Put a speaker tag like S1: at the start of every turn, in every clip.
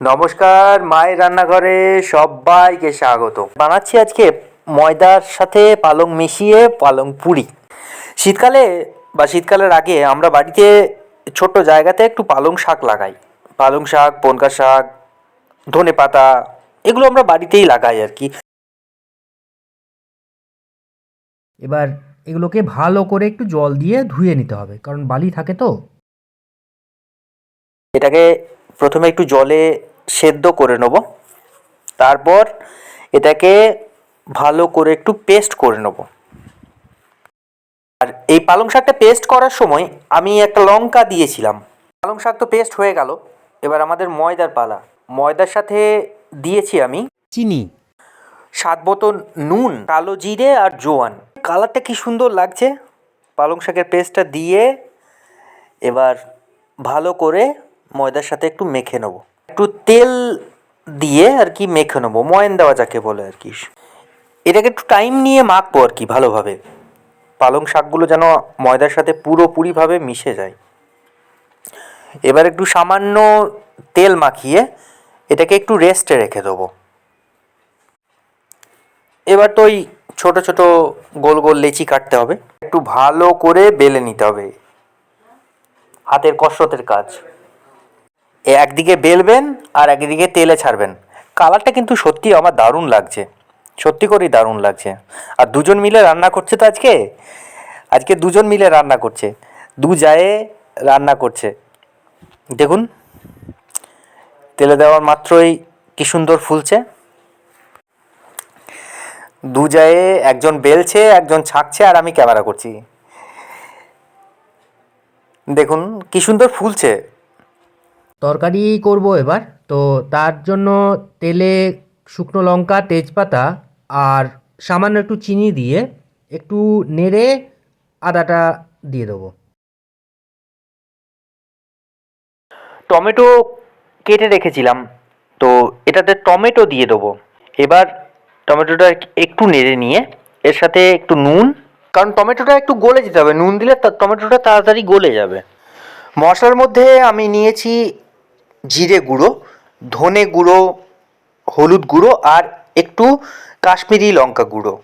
S1: নমস্কার মায়ের রান্নাঘরে সবাইকে স্বাগত। বানাচ্ছি আজকে ময়দার সাথে পালং মিশিয়ে পালং পুরি। শীতকালে বা শীতকালের আগে আমরা বাড়িতে ছোট্ট জায়গাতে একটু পালং শাক লাগাই। পালং শাক পনকা শাক ধনে পাতা এগুলো আমরা বাড়িতেই লাগাই আর কি।
S2: এবার এগুলোকে ভালো করে একটু জল দিয়ে ধুয়ে নিতে হবে কারণ বালি থাকে তো।
S1: এটাকে প্রথমে একটু জলে সেদ্ধ করে নেব। তারপর এটাকে ভালো করে একটু পেস্ট করে নেব। আর এই পালং শাকটা পেস্ট করার সময় আমি একটা লঙ্কা দিয়েছিলাম। পালং শাক তো পেস্ট হয়ে গেল। এবার আমাদের ময়দার পালা। ময়দার সাথে দিয়েছি আমি
S2: চিনি।
S1: সাত বোতল নুন কালো জিরে আর জোয়ান। কালারটা কি সুন্দর লাগছে। পালং শাকের পেস্টটা দিয়ে এবার ভালো করে ময়দার সাথে একটু মেখে নেব। একটু তেল দিয়ে আর কি মেখে নেব, ময়ন দেওয়া যাকে বলে আর কি। এটাকে একটু টাইম নিয়ে মাখবো আর কি ভালোভাবে। পালং শাকগুলো যেন ময়দার সাথে পুরোপুরিভাবে মিশে যায়। এবার একটু সামান্য তেল মাখিয়ে এটাকে একটু রেস্টে রেখে দেবো। এবার তো ওই ছোট ছোট গোল গোল লেচি কাটতে হবে। একটু ভালো করে বেলে নিতে হবে। হাতের কসরতের কাজ। একদিকে বেলবেন আর একদিকে তেলে ছাড়বেন। কালারটা কিন্তু সত্যি আমার দারুণ লাগছে। সত্যি করেই দারুণ লাগছে। আর দুজন মিলে রান্না করছে তো আজকে? আজকে দুজন মিলে রান্না করছে। দু জায়ে রান্না করছে। দেখুন। তেলে দেওয়ার মাত্রই কি সুন্দর ফুলছে। দু জায়ে একজন বেলছে, একজন ছাঁকছে আর আমি ক্যামেরা করছি। দেখুন, কি সুন্দর ফুলছে।
S2: তরকারি করব এবার। তো তার জন্য তেলে শুকনো লঙ্কা, তেজপাতা আর সামান্য একটু চিনি দিয়ে একটু নেড়ে আদাটা দিয়ে দেবো।
S1: টমেটো কেটে রেখেছিলাম। তো এটাতে টমেটো দিয়ে দেবো। এবার টমেটোটা একটু নেড়ে নিয়ে এর সাথে একটু নুন, কারণ টমেটোটা একটু গলে যেতে হবে। নুন দিলে টমেটোটা তাড়াতাড়ি গলে যাবে। মশলার মধ্যে আমি নিয়েছি জিরে গুঁড়ো, ধনে গুঁড়ো, হলুদ গুঁড়ো আর একটু কাশ্মীরি লঙ্কা গুঁড়ো।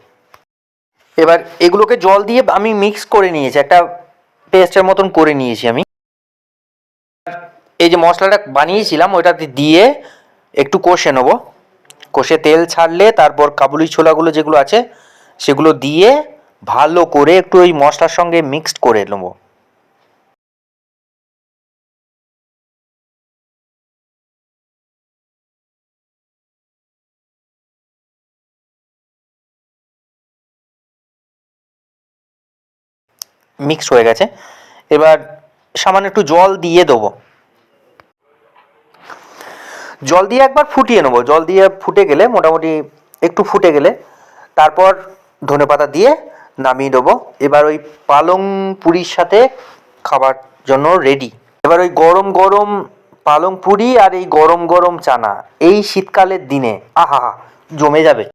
S1: এবার এগুলোকে জল দিয়ে আমি মিক্স করে নিয়েছি, একটা পেস্টের মতন করে নিয়েছি আমি। এই যে মশলাটা বানিয়েছিলাম ওইটাতে দিয়ে একটু কষে নেব। কষে তেল ছাড়লে তারপর কাবুলি ছোলাগুলো যেগুলো আছে, সেগুলো দিয়ে ভালো করে একটু ওই মশলার সঙ্গে মিক্সড করে নেব। মিক্সড হয়ে গেছে। এবার সামান্য একটু জল দিয়ে দেবো। জল দিয়ে একবার ফুটিয়ে নেব। জল দিয়ে ফুটে গেলে মোটামুটি একটু ফুটে গেলে তারপর ধনেপাতা দিয়ে নামিয়ে দেবো। এবার ওই পালং পুরির সাথে খাবার জন্য রেডি এবার ওই গরম গরম পালং পুরি আর এই গরম গরম চানা, এই শীতকালের দিনে আহা জমে যাবে।